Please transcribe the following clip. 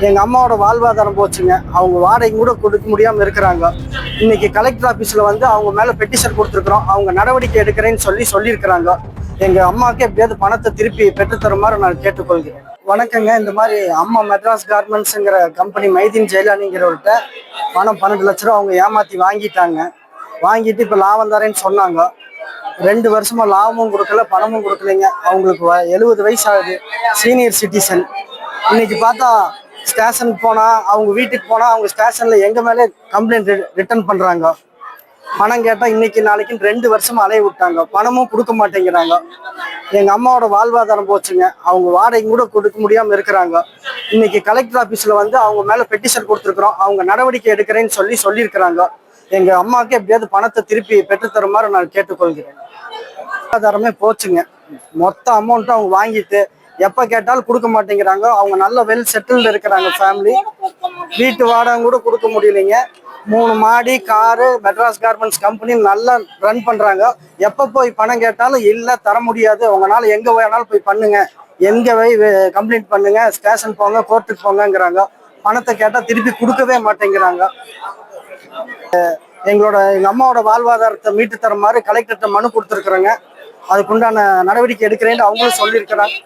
எங்கள் அம்மாவோட வாழ்வாதாரம் போச்சுங்க. அவங்க வாடகை கூட கொடுக்க முடியாமல் இருக்கிறாங்க. இன்னைக்கு கலெக்டர் ஆஃபீஸில் வந்து அவங்க மேலே பெட்டிஷன் கொடுத்துருக்குறோம். அவங்க நடவடிக்கை எடுக்கிறேன்னு சொல்லி சொல்லியிருக்கிறாங்க. எங்கள் அம்மாவுக்கு எப்படியாவது பணத்தை திருப்பி பெற்றுத்தருமாறு நான் கேட்டுக்கொள்கிறேன். வணக்கங்க. இந்த மாதிரி அம்மா மெட்ராஸ் கார்மெண்ட்ஸுங்கிற கம்பெனி மைதீன் ஜெயலானிங்கிறவர்கிட்ட பணம் பன்னெண்டு லட்ச ரூபா அவங்க ஏமாற்றி வாங்கிட்டாங்க. வாங்கிட்டு இப்போ லாபம் தரேன்னு சொன்னாங்க. ரெண்டு வருஷமா லாபமும் கொடுக்கல பணமும் கொடுக்கலைங்க. அவங்களுக்கு வ- எழுபது வயசு ஆகுது. சீனியர் சிட்டிசன் இன்னைக்கு பார்த்தா ஸ்டேஷன் போனால் அவங்க வீட்டுக்கு போனால் அவங்க ஸ்டேஷனில் எங்கள் மேலே கம்ப்ளைண்ட் ரிட்டர்ன் பண்ணுறாங்க பணம் கேட்டால் இன்னைக்கு நாளைக்கு ரெண்டு வருஷமா அலைய விட்டாங்க. பணமும் கொடுக்க மாட்டேங்கிறாங்க. எங்கள் அம்மாவோட வாழ்வாதாரம் போச்சுங்க. அவங்க வாடகை கூட கொடுக்க முடியாமல் இருக்கிறாங்க. இன்னைக்கு கலெக்டர் ஆஃபீஸில் வந்து அவங்க மேலே பெட்டிஷன் கொடுத்துருக்குறோம். அவங்க நடவடிக்கை எடுக்கிறேன்னு சொல்லி சொல்லியிருக்கிறாங்க. எங்கள் அம்மாவுக்கு எப்படியாவது பணத்தை திருப்பி பெற்றுத்தருமாறு நான் கேட்டுக்கொள்கிறேன். வாழ்வாதாரமே போச்சுங்க. மொத்த அமௌண்ட்டும் அவங்க வாங்கிட்டு எப்ப கேட்டாலும் கொடுக்க மாட்டேங்கிறாங்க. அவங்க நல்ல வெல் செட்டில்டு இருக்கிறாங்க ஃபேமிலி வீட்டு வாடகை கூட கொடுக்க முடியலைங்க. மூணு மாடி காரு மெட்ராஸ் கார்மெண்ட்ஸ் கம்பெனி நல்லா ரன் பண்றாங்க. எப்ப போய் பணம் கேட்டாலும் இல்லை தர முடியாது. உங்களால எங்க வேணாலும் போய் பண்ணுங்க. எங்க போய் கம்ப்ளைண்ட் பண்ணுங்க. ஸ்டேஷன் போங்க கோர்ட்டுக்கு போங்கங்கிறாங்க. பணத்தை கேட்டா திருப்பி கொடுக்கவே மாட்டேங்கிறாங்க. எங்களோட எங்க அம்மாவோட வாழ்வாதாரத்தை மீட்டு தர மாதிரி கலெக்டர்கிட்ட மனு கொடுத்துருக்குறேங்க. அதுக்குண்டான நடவடிக்கை எடுக்கிறேன்னு அவங்களும் சொல்லியிருக்கிறாங்க